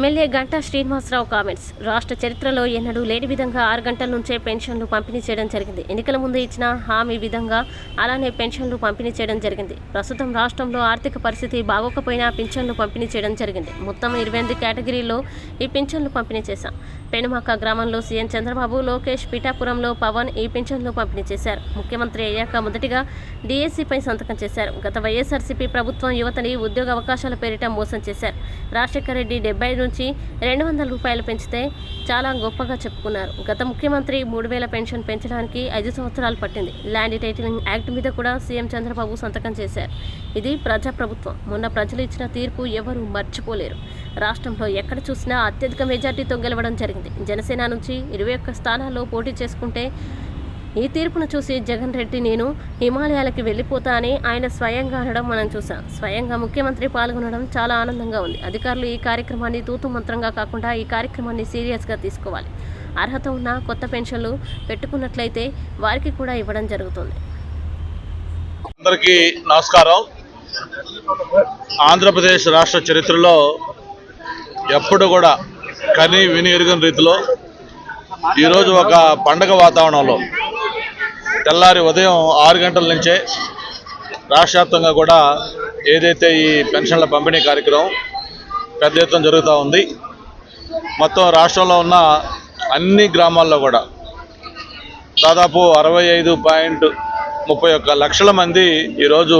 MLA Ganta Srinivasarao comments రాష్ట్ర చరిత్రలో ఎన్నడూ లేని విధంగా ఆరు గంటల నుంచే పెన్షన్లు పంపిణీ చేయడం జరిగింది. ఎన్నికల ముందు ఇచ్చిన హామీ విధంగా అలానే పెన్షన్లు పంపిణీ చేయడం జరిగింది. ప్రస్తుతం రాష్ట్రంలో ఆర్థిక పరిస్థితి బాగోకపోయినా పింఛన్లు పంపిణీ చేయడం జరిగింది. మొత్తం ఇరవై ఎనిమిది కేటగిరీలో ఈ పింఛన్లు పంపిణీ చేశాం. పెనుమాక గ్రామంలో సీఎం చంద్రబాబు లోకేష్ పిఠాపురంలో పవన్ ఈ పింఛన్లు పంపిణీ చేశారు. ముఖ్యమంత్రి అయ్యాక మొదటిగా డిఎస్సిపై సంతకం చేశారు. గత వైఎస్ఆర్సీపీ ప్రభుత్వం యువతని ఉద్యోగ అవకాశాల పేరిట మోసం చేశారు. రాజశేఖర రెడ్డి డెబ్బై నుంచి రెండు వందల రూపాయలు పెంచితే చాలా గొప్పగా చెప్పుకున్నారు. గత ముఖ్యమంత్రి మూడు వేల పెన్షన్ పెంచడానికి ఐదు సంవత్సరాలు పట్టింది. ల్యాండ్ టైటిలింగ్ యాక్ట్ మీద కూడా సీఎం చంద్రబాబు సంతకం చేశారు. ఇది ప్రజాప్రభుత్వం. మొన్న ప్రజలు ఇచ్చిన తీర్పు ఎవరూ మర్చిపోలేరు. రాష్ట్రంలో ఎక్కడ చూసినా అత్యధిక మెజార్టీతో గెలవడం జరిగింది. జనసేన నుంచి ఇరవై ఒక్క స్థానాల్లో పోటీ చేసుకుంటే ఈ తీర్పును చూసి జగన్ రెడ్డి నేను హిమాలయాలకి వెళ్ళిపోతా అని ఆయన స్వయంగా అనడం మనం చూసాం. స్వయంగా ముఖ్యమంత్రి పాల్గొనడం చాలా ఆనందంగా ఉంది. అధికారులు ఈ కార్యక్రమాన్ని తూతు మంత్రంగా కాకుండా ఈ కార్యక్రమాన్ని సీరియస్గా తీసుకోవాలి. అర్హత ఉన్న కొత్త పెన్షన్లు పెట్టుకున్నట్లయితే వారికి కూడా ఇవ్వడం జరుగుతుంది. అందరికీ నమస్కారం. ఆంధ్రప్రదేశ్ రాష్ట్ర చరిత్రలో ఎప్పుడు కూడా కని విని ఎరుగని రీతిలో ఈరోజు ఒక పండగ వాతావరణంలో తెల్లారి ఉదయం ఆరు గంటల నుంచే రాష్ట్ర వ్యాప్తంగా కూడా ఏదైతే ఈ పెన్షన్ల పంపిణీ కార్యక్రమం పెద్ద ఎత్తున జరుగుతూ ఉంది మొత్తం రాష్ట్రంలో ఉన్న అన్ని గ్రామాల్లో కూడా దాదాపు అరవై ఐదు పాయింట్ ముప్పై ఒక్క లక్షల మంది ఈరోజు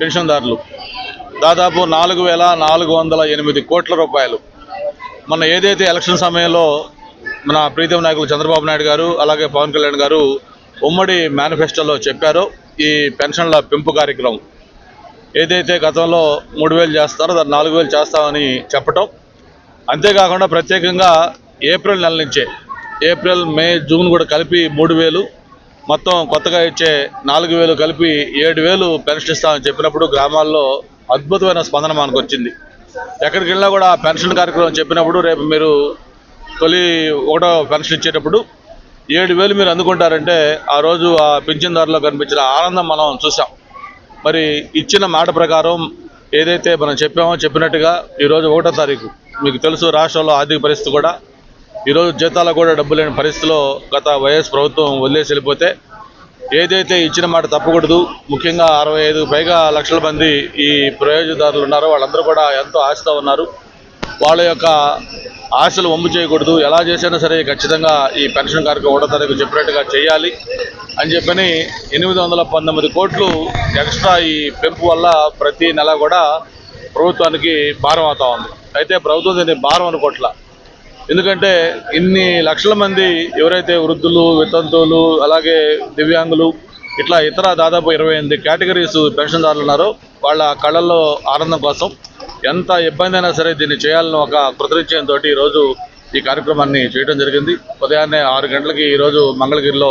పెన్షన్దారులు. దాదాపు నాలుగు వేల నాలుగు వందల ఎనిమిది కోట్ల రూపాయలు. మన ఏదైతే ఎలక్షన్ సమయంలో మన ప్రీతం నాయకులు చంద్రబాబు నాయుడు గారు అలాగే పవన్ కళ్యాణ్ గారు ఉమ్మడి మేనిఫెస్టోలో చెప్పారో ఈ పెన్షన్ల పెంపు కార్యక్రమం. ఏదైతే గతంలో మూడు వేలు చేస్తారో దాన్ని నాలుగు వేలు చేస్తామని చెప్పటం. అంతేకాకుండా ప్రత్యేకంగా ఏప్రిల్ నెల నుంచే ఏప్రిల్ మే జూన్ కూడా కలిపి మూడు వేలు మొత్తం కొత్తగా ఇచ్చే నాలుగు వేలు కలిపి ఏడు వేలు పెన్షన్ ఇస్తామని చెప్పినప్పుడు గ్రామాల్లో అద్భుతమైన స్పందన మనకు వచ్చింది. ఎక్కడికి వెళ్ళినా కూడా పెన్షన్ కార్యక్రమం చెప్పినప్పుడు రేపు మీరు తొలి ఒకటో పెన్షన్ ఇచ్చేటప్పుడు ఏడు వేలు మీరు అందుకుంటారంటే ఆ రోజు ఆ పింఛన్దారులో కనిపించిన ఆనందం మనం చూసాం మరి ఇచ్చిన మాట ప్రకారం ఏదైతే మనం చెప్పామో చెప్పినట్టుగా ఈరోజు ఒకటో తారీఖు. మీకు తెలుసు రాష్ట్రంలో ఆర్థిక పరిస్థితి కూడా. ఈరోజు జీతాలకు కూడా డబ్బు లేని పరిస్థితిలో గత వైఎస్ ప్రభుత్వం వదిలేసి వెళ్ళిపోతే ఏదైతే ఇచ్చిన మాట తప్పకూడదు ముఖ్యంగా అరవై ఐదు పైగా లక్షల మంది ఈ ప్రయోజనదారులు ఉన్నారో వాళ్ళందరూ కూడా ఎంతో ఆశతో ఉన్నారు. వాళ్ళ యొక్క ఆశలు వంపు చేయకూడదు. ఎలా చేసినా సరే ఖచ్చితంగా ఈ పెన్షన్ కార్యక్రమం ఒకటో తారీఖు చెప్పినట్టుగా చేయాలి అని చెప్పని ఎనిమిది వందల పంతొమ్మిది కోట్లు ఎక్స్ట్రా ఈ పెంపు వల్ల ప్రతి నెల కూడా ప్రభుత్వానికి భారం అవుతా ఉంది. అయితే ప్రభుత్వం దీన్ని భారం అనుకోట్ల. ఎందుకంటే ఇన్ని లక్షల మంది ఎవరైతే వృద్ధులు వితంతువులు అలాగే దివ్యాంగులు ఇట్లా ఇతర దాదాపు ఇరవై ఎనిమిది కేటగిరీస్ పెన్షన్దారులు ఉన్నారో వాళ్ళ కళల్లో ఆనందం కోసం ఎంత ఇబ్బంది అయినా సరే దీన్ని చేయాలని ఒక కృతనిశ్చయంతో ఈరోజు ఈ కార్యక్రమాన్ని చేయడం జరిగింది. ఉదయాన్నే ఆరు గంటలకి ఈరోజు మంగళగిరిలో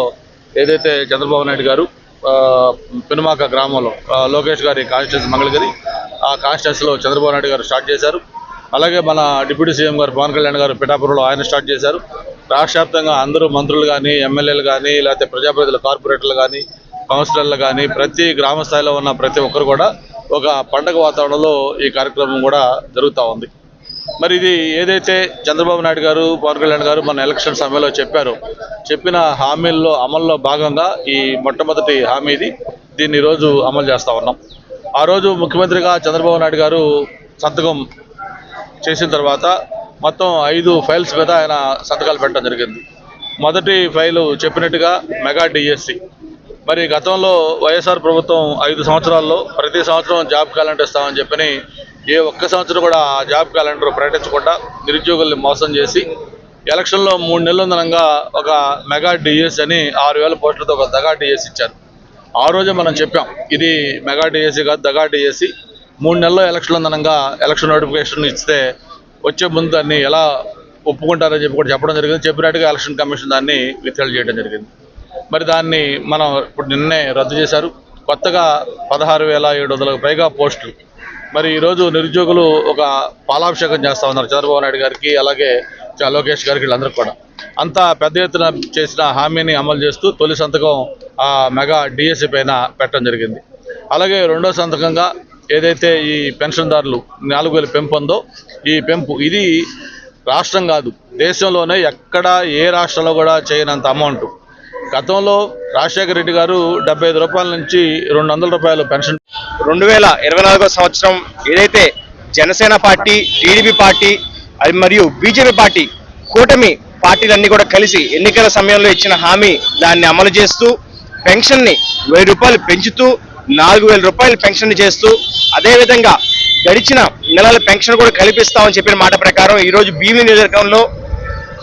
ఏదైతే చంద్రబాబు నాయుడు గారు పెనుమాక గ్రామంలో లోకేష్ గారి కాన్స్టిట్యూన్సీ మంగళగిరి ఆ కాన్స్టిట్యూన్సీలో చంద్రబాబు నాయుడు గారు స్టార్ట్ చేశారు. అలాగే మన డిప్యూటీ సీఎం గారు పవన్ కళ్యాణ్ గారు పిఠాపురంలో ఆయన స్టార్ట్ చేశారు. రాష్ట్ర వ్యాప్తంగా అందరూ మంత్రులు కానీ ఎమ్మెల్యేలు కానీ లేకపోతే ప్రజాప్రతినిధులు కార్పొరేటర్లు కానీ కౌన్సిలర్లు కానీ ప్రతి గ్రామ స్థాయిలో ఉన్న ప్రతి ఒక్కరు కూడా ఒక పండగ వాతావరణంలో ఈ కార్యక్రమం కూడా జరుగుతూ ఉంది. మరి ఇది ఏదైతే చంద్రబాబు నాయుడు గారు పవన్ కళ్యాణ్ గారు మన ఎలక్షన్ సమయంలో చెప్పారో చెప్పిన హామీల్లో అమల్లో భాగంగా ఈ మొట్టమొదటి హామీ ఇది. దీన్ని ఈరోజు అమలు చేస్తూ ఉన్నాం. ఆ రోజు ముఖ్యమంత్రిగా చంద్రబాబు నాయుడు గారు సంతకం చేసిన తర్వాత మొత్తం ఐదు ఫైల్స్ మీద ఆయన సంతకాలు పెట్టడం జరిగింది. మొదటి ఫైలు చెప్పినట్టుగా మెగా డిఎస్సి. మరి గతంలో వైఎస్ఆర్ ప్రభుత్వం ఐదు సంవత్సరాల్లో ప్రతి సంవత్సరం జాబ్ క్యాలెండర్ ఇస్తామని చెప్పని ఏ ఒక్క సంవత్సరం కూడా జాబ్ క్యాలెండర్ ప్రకటించకుండా నిరుద్యోగుల్ని మోసం చేసి ఎలక్షన్లో మూడు నెలలు ఉందనంగా ఒక మెగా డిఎస్ అని ఆరు వేల పోస్టులతో ఒక దగా డిఎస్ ఇచ్చారు. ఆ రోజే మనం చెప్పాం ఇది మెగా డిఎస్సీ కాదు దగా డిఎస్సి మూడు నెలల్లో ఎలక్షన్ ఉందనంగా ఎలక్షన్ నోటిఫికేషన్ ఇస్తే వచ్చే ముందు దాన్ని ఎలా ఒప్పుకుంటారని చెప్పి కూడా చెప్పడం జరిగింది. చెప్పినట్టుగా ఎలక్షన్ కమిషన్ దాన్ని విత్డ్రా చేయడం జరిగింది. మరి దాన్ని మనం ఇప్పుడు నిన్నే రద్దు చేశారు. కొత్తగా పదహారు వేల ఏడు వందలకు పైగా పోస్టులు. మరి ఈరోజు నిరుద్యోగులు ఒక పాలాభిషేకం చేస్తా ఉన్నారు చంద్రబాబు నాయుడు గారికి అలాగే చ- లోకేష్ గారికి వీళ్ళందరికీ కూడా. అంతా పెద్ద ఎత్తున చేసిన హామీని అమలు చేస్తూ తొలి సంతకం ఆ మెగా డిఎస్సి పైన పెట్టడం జరిగింది. అలాగే రెండో సంతకంగా ఏదైతే ఈ పెన్షన్దారులు నాలుగు వేల పెంపు ఉందో ఈ పెంపు ఇది రాష్ట్రం కాదు దేశంలోనే ఎక్కడ ఏ రాష్ట్రంలో కూడా చేయనంత అమౌంట్. గతంలో రాజశేఖర రెడ్డి గారు డెబ్బై ఐదు రూపాయల నుంచి రెండు వందల రూపాయలు పెన్షన్ రెండు వేల ఇరవై సంవత్సరం ఏదైతే జనసేన పార్టీ టీడీపీ పార్టీ అది మరియు బీజేపీ పార్టీ కూటమి పార్టీలన్నీ కూడా కలిసి ఎన్నికల సమయంలో ఇచ్చిన హామీ దాన్ని అమలు చేస్తూ పెన్షన్ని వెయ్యి రూపాయలు పెంచుతూ నాలుగు వేల రూపాయలు పెన్షన్ చేస్తూ అదేవిధంగా గడిచిన నెలల పెన్షన్ కూడా కల్పిస్తామని చెప్పిన మాట ప్రకారం ఈరోజు భీమి భీమిలి నియోజకవర్గంలో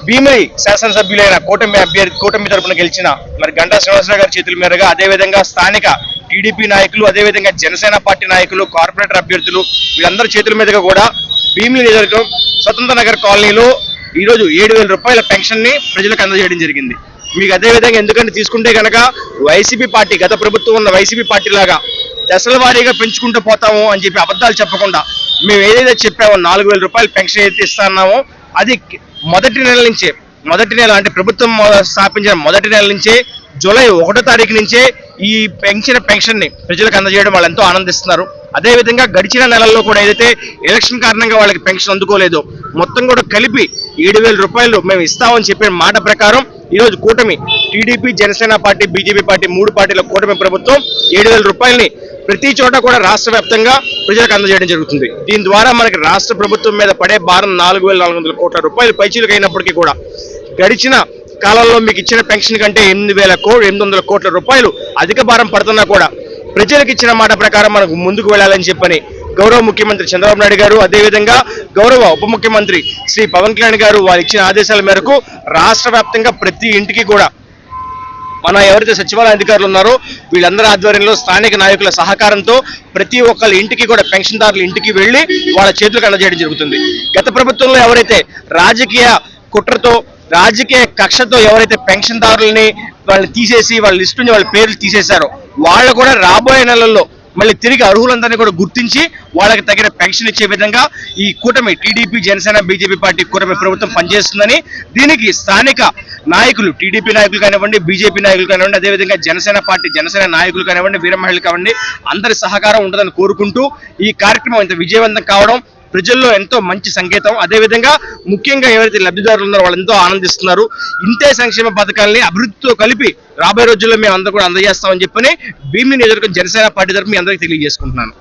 భీమిలి శాసనసభ్యులైన కూటమి అభ్యర్థి కూటమి తరపున గెలిచిన మరి గంటా శ్రీనివాసరావు గారి చేతుల మీదుగా అదేవిధంగా స్థానిక టీడీపీ నాయకులు అదేవిధంగా జనసేన పార్టీ నాయకులు కార్పొరేటర్ అభ్యర్థులు వీళ్ళందరి చేతుల మీదుగా కూడా భీమిలి నియోజకవర్గం స్వతంత్ర నగర్ కాలనీలో ఈరోజు ఏడు వేల రూపాయల పెన్షన్ని ప్రజలకు అందజేయడం జరిగింది. మీకు అదే విధంగా ఎందుకంటే తీసుకుంటే కనుక వైసీపీ పార్టీ గత ప్రభుత్వం ఉన్న వైసీపీ పార్టీ లాగా దశల వారీగా పెంచుకుంటూ పోతాము అని చెప్పి అబద్ధాలు చెప్పకుండా మేము ఏదైతే చెప్పామో నాలుగు వేల రూపాయలు పెన్షన్ ఏదైతే ఇస్తున్నామో అది మొదటి నెల నుంచే మొదటి నెల అంటే ప్రభుత్వం మొ- స్థాపించిన మొదటి నెల నుంచే జూలై ఒకటో తారీఖు నుంచే ఈ పెంచిన పెన్షన్ని ప్రజలకు అందజేయడం వాళ్ళు ఎంతో ఆనందిస్తున్నారు. అదేవిధంగా గడిచిన నెలల్లో కూడా ఏదైతే ఎలక్షన్ కారణంగా వాళ్ళకి పెన్షన్ అందుకోలేదు మొత్తం కూడా కలిపి ఏడు వేల రూపాయలు మేము ఇస్తామని చెప్పిన మాట ప్రకారం ఈరోజు కూటమి TDP Janasena party BJP party మూడు పార్టీల కూటమి ప్రభుత్వం ఏడు వేల రూపాయలని ప్రతి చోట కూడా రాష్ట్ర వ్యాప్తంగా ప్రజలకు అందజేయడం జరుగుతుంది. దీని ద్వారా మనకి రాష్ట్ర ప్రభుత్వం మీద పడే భారం నాలుగు వేల నాలుగు వందల కోట్ల రూపాయలు పైచీలకు అయినప్పటికీ కూడా గడిచిన కాలంలో మీకు ఇచ్చిన పెన్షన్ కంటే ఎనిమిది వేల కోట్లు ఎనిమిది వందల కోట్ల రూపాయలు అధిక భారం పడుతున్నా కూడా ప్రజలకు ఇచ్చిన మాట ప్రకారం మనకు ముందుకు వెళ్ళాలని చెప్పని గౌరవ ముఖ్యమంత్రి చంద్రబాబు నాయుడు గారు అదేవిధంగా గౌరవ ఉప ముఖ్యమంత్రి శ్రీ పవన్ కళ్యాణ్ గారు వారు ఇచ్చిన ఆదేశాల మేరకు రాష్ట్ర వ్యాప్తంగా ప్రతి ఇంటికి కూడా మన ఎవరైతే సచివాలయ అధికారులు ఉన్నారో వీళ్ళందరి ఆధ్వర్యంలో స్థానిక నాయకుల సహకారంతో ప్రతి ఒక్కళ్ళ ఇంటికి కూడా పెన్షన్దారుల ఇంటికి వెళ్ళి వాళ్ళ చేతులకు అందజేయడం జరుగుతుంది. గత ప్రభుత్వంలో ఎవరైతే రాజకీయ కుట్రతో రాజకీయ కక్షతో ఎవరైతే పెన్షన్దారులని వాళ్ళని తీసేసి వాళ్ళ లిస్టు నుంచి వాళ్ళ పేర్లు తీసేశారో వాళ్ళు కూడా రాబోయే నెలల్లో మళ్ళీ తిరిగి అర్హులందరినీ కూడా గుర్తించి వాళ్ళకి తగిన పెన్షన్ ఇచ్చే విధంగా ఈ కూటమి టీడీపీ జనసేన బీజేపీ పార్టీ కూటమి ప్రభుత్వం పనిచేస్తుందని దీనికి స్థానిక నాయకులు టీడీపీ నాయకులు కానివ్వండి బీజేపీ నాయకులు కానివ్వండి అదేవిధంగా జనసేన పార్టీ జనసేన నాయకులు కానివ్వండి వీరమహిళలు కానివ్వండి అందరి సహకారం ఉంటుందని కోరుకుంటూ ఈ కార్యక్రమం ఇంత విజయవంతం కావడం ప్రజల్లో ఎంతో మంచి సంకేతం. అదేవిధంగా ముఖ్యంగా ఎవరైతే లబ్ధిదారులు ఉన్నారో వాళ్ళు ఎంతో ఆనందిస్తున్నారు. ఇంతే సంక్షేమ పథకాలని అభివృద్ధితో కలిపి రాబోయే రోజుల్లో మేము అందరూ కూడా అందజేస్తామని చెప్పని భీమిని నియోజకవర్గం జనసేన పార్టీ తరఫు మీ అందరికీ తెలియజేసుకుంటున్నాను.